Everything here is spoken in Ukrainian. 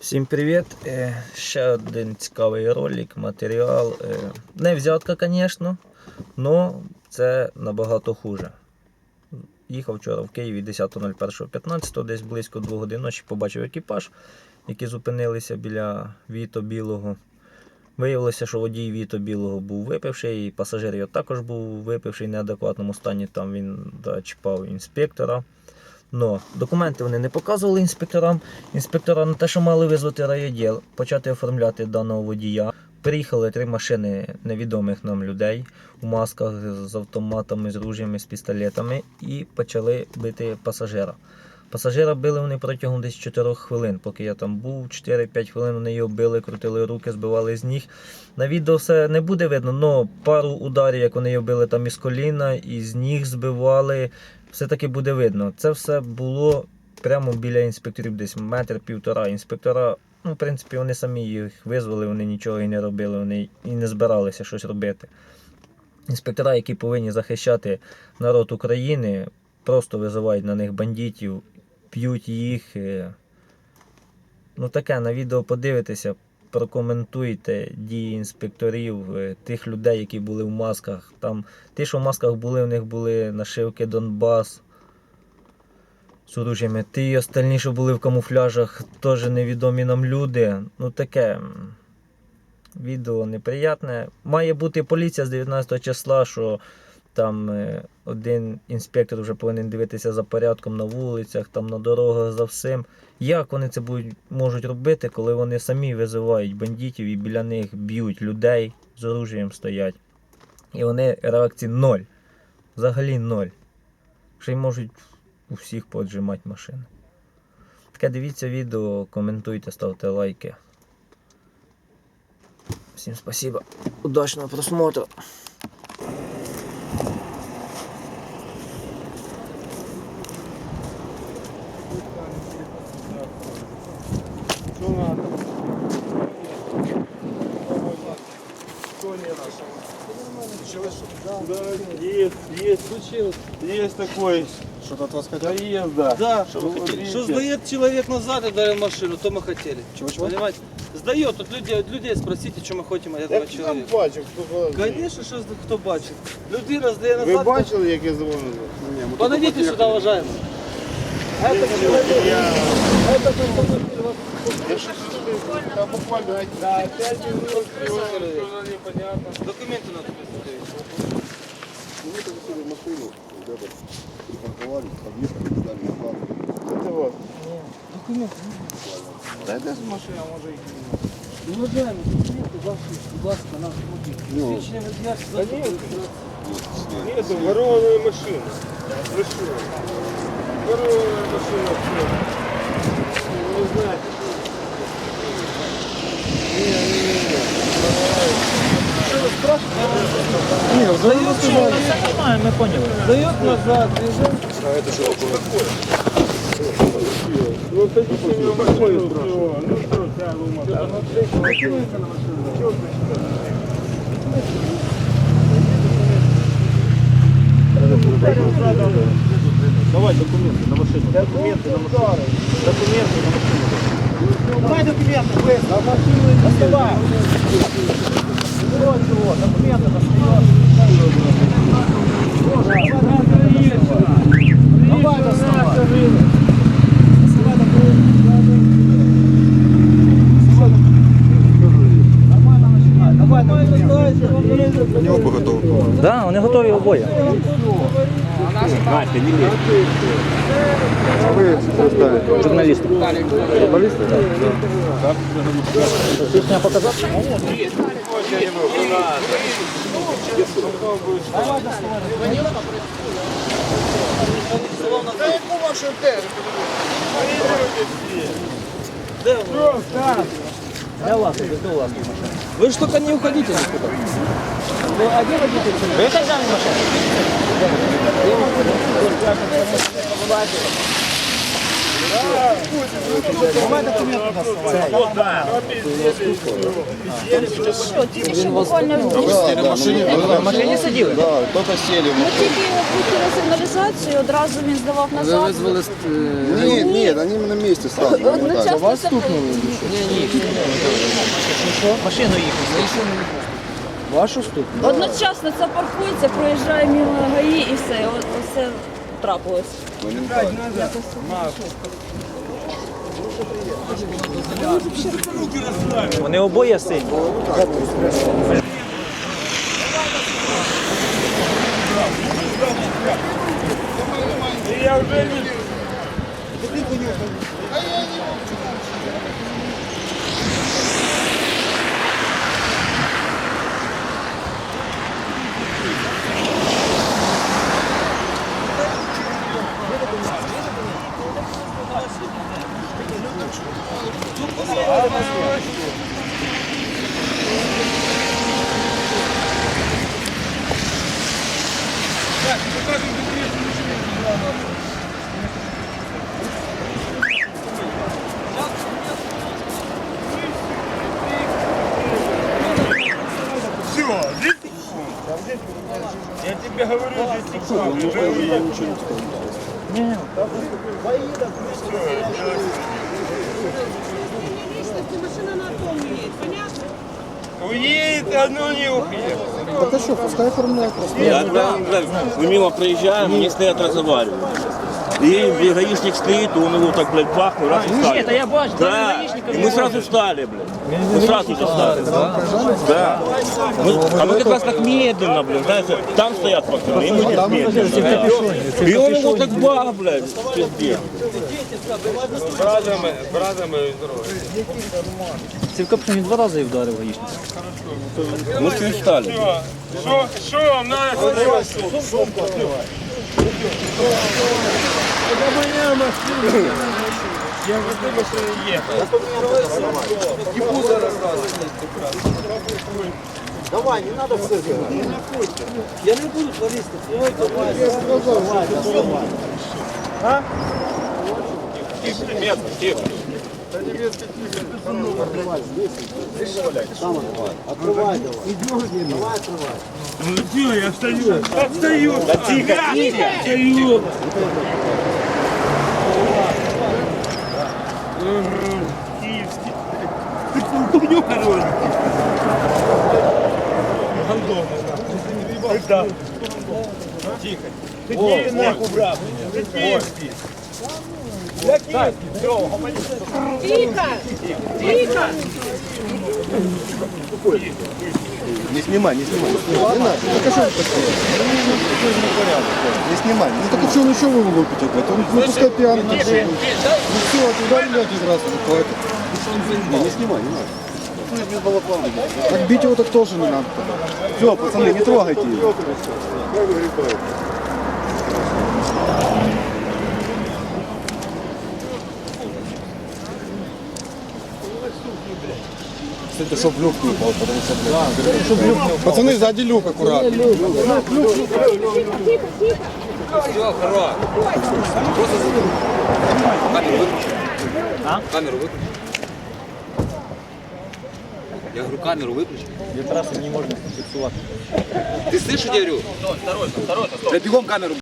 Всім привіт! Е, Ще один цікавий ролик, матеріал. Е, Не взятка, звісно, але це набагато хуже. Їхав вчора в Києві 10.01.15, десь близько 2 годин ночі побачив екіпаж, які зупинилися біля Віто Білого. Виявилося, що водій Віто Білого був випивший, і пасажир його також був випивший в неадекватному стані. Там він да, чіпав інспектора. Но документи вони не показували інспекторам. Інспектора на те, що мали визвати райоділ, почати оформляти даного водія. Приїхали три машини невідомих нам людей у масках з автоматами, з ружями, з пістолетами і почали бити пасажира. Пасажира били вони протягом десь 4 хвилин, поки я там був. 4-5 хвилин вони його били, крутили руки, збивали з ніг. На відео все не буде видно, але пару ударів, як вони його били там із коліна, і з ніг збивали, все-таки буде видно. Це все було прямо біля інспекторів, десь метр півтора. Інспектора, ну, в принципі, вони самі їх визвали, вони нічого і не робили, вони і не збиралися щось робити. Інспектора, які повинні захищати народ України, просто визивають на них бандитів, п'ють їх. Ну таке на відео подивитеся, прокоментуйте дії інспекторів, е, тих людей, які були в масках. Там ті, що в масках були, у них були нашивки Донбас з оружями. Ті остальні, що були в камуфляжах, теж невідомі нам люди. Ну таке. Відео неприятне. Має бути поліція з 19 числа, що там е, один інспектор вже повинен дивитися за порядком на вулицях, там на дорогах за всім. Як вони це будуть, можуть робити, коли вони самі визивають бандитів і біля них б'ють людей з оружієм стоять. І вони реакції ноль. Взагалі ноль. Ще й можуть у всіх поджимати машини. Таке дивіться відео, коментуйте, ставте лайки. Всім спасибо. Удачного просмотру. Что надо? Соня наша. Да, есть, есть. Случилось. Есть такой. Что-то от вас хотят? Доезда. Да. Что вы хотели? Что сдает человек назад и дарил машину, то мы хотели. Чего-чего? Понимаете? Сдает, тут людей, людей спросите, что мы хотим от этого Я там человека. бачив, хто Конечно, что хто бачит. Людина здає Ви назад. бачили, як я дзвонив? Не, мы Подойдите только сюда, подъехали. уважаемый. буквально Да, опять вы Что-то непонятно. Документы надо представить. Ну, мы тогда сели в машину, ребята припарковались, подъехали, сдали на план. Это вот. Документы. Дайте з машини, а може і Уважаемый, документы ваши, будь ласка, на автомобиль. Ну. Свідчення водія, Та ні. Нету Ворованої машини. Ви що? Ворованная машина. все. Ви не знаєте, що Ні, ні, ні, ні. Все нормально, ми поняли. Дает назад, движение. А это что такое? Ну, садись у него в машину, все. Ну что, вся лума. Давай документи на машину. Документи на машину. Документи на машину. Давай документы, быстро. На машину доставай. Вот чего, документы достаешь. Давай доставай. Доставай Нормально начинай. Давай документы. Они оба готовы. Да, вони готові обоє. А вы представили? Журналісти. Журналисты? Да. Пісня показати? Я вас, это у вас машина. Вы же только не уходите никуда. Вы один водитель? Вы хозяин машины? Тільки що буквально в машині сиділи? Да, кто-то ми тільки його сигналізацію, одразу він здавав назад. Нет, нет, они на месте сразу. Одночасно це Машину їхав. Вашу ступню? Одночасно це паркується, проїжджає мимо ГАІ і все. Все трапилось. Вони обоє сині. Я вже не Все, Я тебе говорю, здесь Уедет, одно не уедет. Так а что, пускай оформляют просто. Я там, блядь, мы мимо проезжаем, они стоят разговаривают. И гаишник стоит, он его так, блядь, бахнул, раз и встали. Нет, я бачу, Да, и мы сразу встали, блядь. Мы сразу же встали. Да. Мы- а мы как раз так медленно, блядь, знаешь, там стоят пацаны, и мы так медленно. да. И он его так бах, блядь, пиздец. Братами, братами здоров'я. Сівка б він два рази вдарив гаїшник. Мы чуть встали. Що, що вам надо? Я розумію, що є. І буду розказувати. Давай, не надо все делать. Я не буду флористы, снимайте вас. А? Тихо, немецкий, тихо. Да немецкий тихо. Открывай, здесь. Открывай. Открывай давай. Идешь, Давай открывай. Ну, я встаю. Отстаю. Да тихо, тихо. Отстаю. Хуйню король. Да. Тихо. Ты нахуй, брат. Ты киевский. Я киевский. Все, Не снимай, не снимай. Не надо. Так а что? Не снимай. Ну так а что он еще вы могут потекать? Он ну, пускай пьяный. Ну все, ударили один раз, ну хватит. Не снимай, не надо. Так бить его так тоже не надо. Все, пацаны, не трогайте его. Кстати, чтоб люк не упал, потому что, блядь, чтоб люк не упал. Пацаны, сзади люк аккуратно. Камеру виключи. Я говорю, камеру виключи. Якраз не можна фіксувати. Ти слышиш, що я говорю? Второй, второй, Бігом камеру.